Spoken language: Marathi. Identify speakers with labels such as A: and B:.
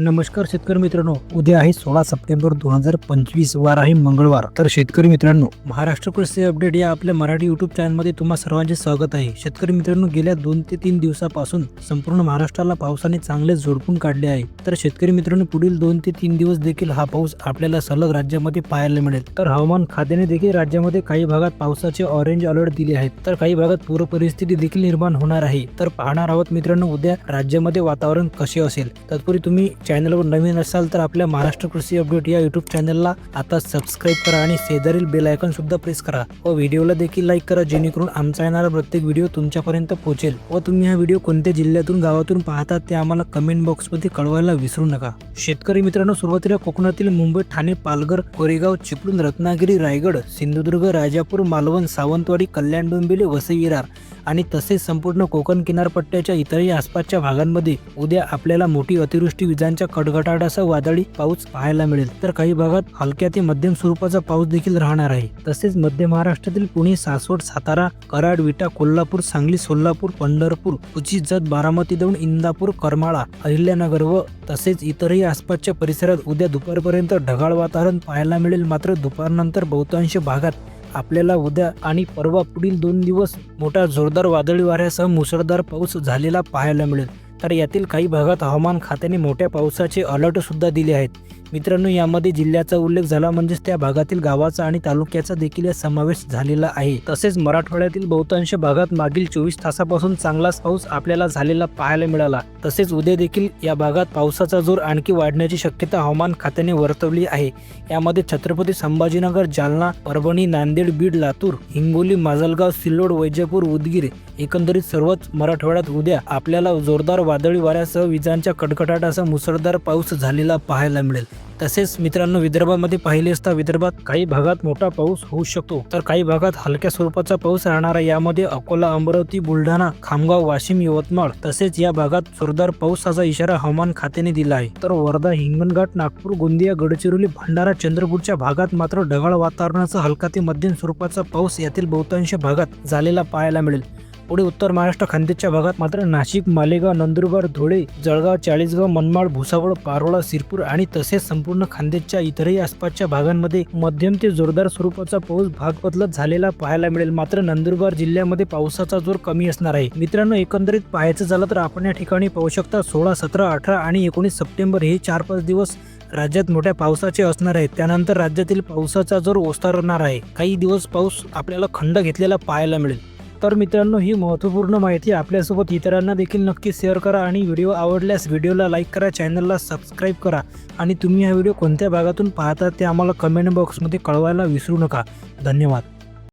A: नमस्कार शेतकरी मित्रांनो उद्या आहे सोळा सप्टेंबर दोन हजार पंचवीस वार आहे मंगळवार. तर शेतकरी मित्रांनो महाराष्ट्र कृषी अपडेट या आपल्या मराठी युट्यूब चॅनलमध्ये तुम्हा सर्वांचे स्वागत आहे. शेतकरी मित्रांनो गेल्या दोन ते तीन दिवसापासून संपूर्ण महाराष्ट्राला पावसाने चांगले झोडपून काढले आहे. तर शेतकरी मित्रांनो पुढील दोन ते तीन दिवस देखील हा पाऊस आपल्याला सलग राज्यामध्ये पाहायला मिळेल. तर हवामान खात्याने देखील राज्यामध्ये काही भागात पावसाचे ऑरेंज अलर्ट दिले आहेत. तर काही भागात पूर परिस्थिती देखील निर्माण होणार आहे. तर पाहणार आहोत मित्रांनो उद्या राज्यामध्ये वातावरण कसे असेल? तत्पूर्वी तुम्ही चॅनलवर नवीन असाल तर आपल्या महाराष्ट्र कृषी अपडेट या युट्यूब चॅनलला आता सबस्क्राईब करा आणि शेजारील बेल आयकॉन सुद्धा प्रेस करा. व व्हिडिओला देखील लाईक करा जेणेकरून आमचा येणारा प्रत्येक व्हिडिओ तुमच्यापर्यंत पोहोचेल. व तुम्ही हा व्हिडिओ कोणत्या जिल्ह्यातून गावातून पाहता ते आम्हाला कमेंट बॉक्समध्ये कळवायला विसरू नका. शेतकरी मित्रांनो सुरुवातीला कोकणातील मुंबई ठाणे पालघर कोरेगाव चिपळूण रत्नागिरी रायगड सिंधुदुर्ग राजापूर मालवण सावंतवाडी कल्याण डोंबिवली वसई विरार आणि तसेच संपूर्ण कोकण किनारपट्ट्याच्या इतरही आसपासच्या भागांमध्ये उद्या आपल्याला मोठी अतिवृष्टी विजांच्या कडकडाटासह वादळी पाऊस पाहायला मिळेल. तर काही भागात हलक्या ते मध्यम स्वरूपाचा पाऊस देखील राहणार आहे. तसेच मध्य महाराष्ट्रातील पुणे सासवड सातारा कराड विटा कोल्हापूर सांगली सोलापूर पंढरपूर उची जत बारामती दौंड इंदापूर करमाळा अहिल्यानगर व तसेच इतरही आसपासच्या परिसरात उद्या दुपारपर्यंत ढगाळ वातावरण पाहायला मिळेल. मात्र दुपारनंतर बहुतांश भागात आपल्याला उद्या आणि परवा पुढील दोन दिवस मोठा जोरदार वादळी वाऱ्यासह मुसळधार पाऊस झालेला पाहायला मिळेल. तर यातील काही भागात हवामान खात्याने मोठ्या पावसाचे अलर्टसुद्धा दिले आहेत. मित्रांनो यामध्ये जिल्ह्याचा उल्लेख झाला म्हणजेच त्या भागातील गावाचा आणि तालुक्याचा देखील यात समावेश झालेला आहे. तसेच मराठवाड्यातील बहुतांश भागात मागील चोवीस तासापासून चांगलाच पाऊस आपल्याला झालेला पाहायला मिळाला. तसेच उद्या देखील या भागात पावसाचा जोर आणखी वाढण्याची शक्यता हवामान खात्याने वर्तवली आहे. यामध्ये छत्रपती संभाजीनगर जालना परभणी नांदेड बीड लातूर हिंगोली माजलगाव सिल्लोड वैजापूर उदगीर एकंदरीत सर्वच मराठवाड्यात उद्या आपल्याला जोरदार वादळी वाऱ्यासह विजांच्या कडकडाटासह मुसळधार पाऊस झालेला पाहायला मिळेल. तसेच मित्रांनो विदर्भामध्ये पाहिले असता विदर्भात काही भागात मोठा पाऊस होऊ शकतो. तर काही भागात हलक्या स्वरूपाचा पाऊस राहणार आहे यामध्ये अकोला अमरावती बुलढाणा खामगाव वाशिम यवतमाळ तसेच या भागात जोरदार पावसाचा इशारा हवामान खात्याने दिला आहे. तर वर्धा हिंगणघाट नागपूर गोंदिया गडचिरोली भंडारा चंद्रपूरच्या भागात मात्र ढगाळ वातावरणाचा हलका ते मध्यम स्वरूपाचा पाऊस यातील बहुतांश भागात झालेला पाहायला मिळेल. पुढे उत्तर महाराष्ट्र खानदेशच्या भागात मात्र नाशिक मालेगाव नंदुरबार धुळे जळगाव चाळीसगाव मनमाड भुसावळ पारोळा सिरपूर आणि तसेच संपूर्ण खानदेशच्या इतरही आसपासच्या भागांमध्ये मध्यम ते जोरदार स्वरूपाचा पाऊस भाग बदलत झालेला पाहायला मिळेल. मात्र नंदुरबार जिल्ह्यामध्ये पावसाचा जोर कमी असणार आहे. मित्रांनो एकंदरीत पाहायचं झालं तर आपण या ठिकाणी पाहू शकता सोळा सतरा अठरा आणि एकोणीस सप्टेंबर हे चार पाच दिवस राज्यात मोठ्या पावसाचे असणार आहे त्यानंतर राज्यातील पावसाचा जोर ओसरणार आहे. काही दिवस पाऊस आपल्याला खंड घेतलेला पाहायला मिळेल. तर मित्रांनो ही महत्त्वपूर्ण माहिती आपल्यासोबत इतरांना देखील नक्की शेअर करा आणि व्हिडिओ आवडल्यास व्हिडिओला लाईक करा चॅनलला सबस्क्राईब करा. आणि तुम्ही हा व्हिडिओ कोणत्या भागातून पाहता ते आम्हाला कमेंट बॉक्समध्ये कळवायला विसरू नका. धन्यवाद.